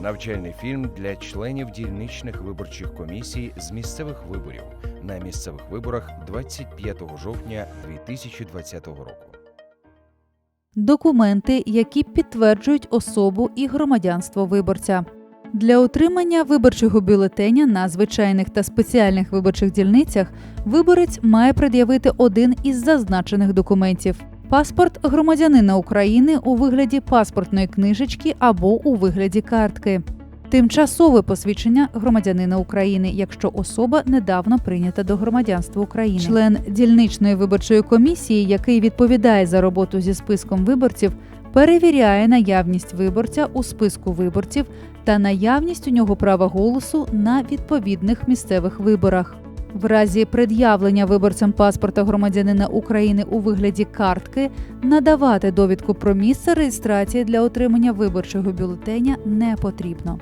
Навчальний фільм для членів дільничних виборчих комісій з місцевих виборів на місцевих виборах 25 жовтня 2020 року. документи, які підтверджують особу і громадянство виборця. Для отримання виборчого бюлетеня на звичайних та спеціальних виборчих дільницях виборець має пред'явити один із зазначених документів: паспорт громадянина України у вигляді паспортної книжечки або у вигляді картки. Тимчасове посвідчення громадянина України, якщо особа недавно прийнята до громадянства України. Член дільничної виборчої комісії, який відповідає за роботу зі списком виборців, перевіряє наявність виборця у списку виборців та наявність у нього права голосу на відповідних місцевих виборах. В разі пред'явлення виборцям паспорта громадянина України у вигляді картки надавати довідку про місце реєстрації для отримання виборчого бюлетеня не потрібно.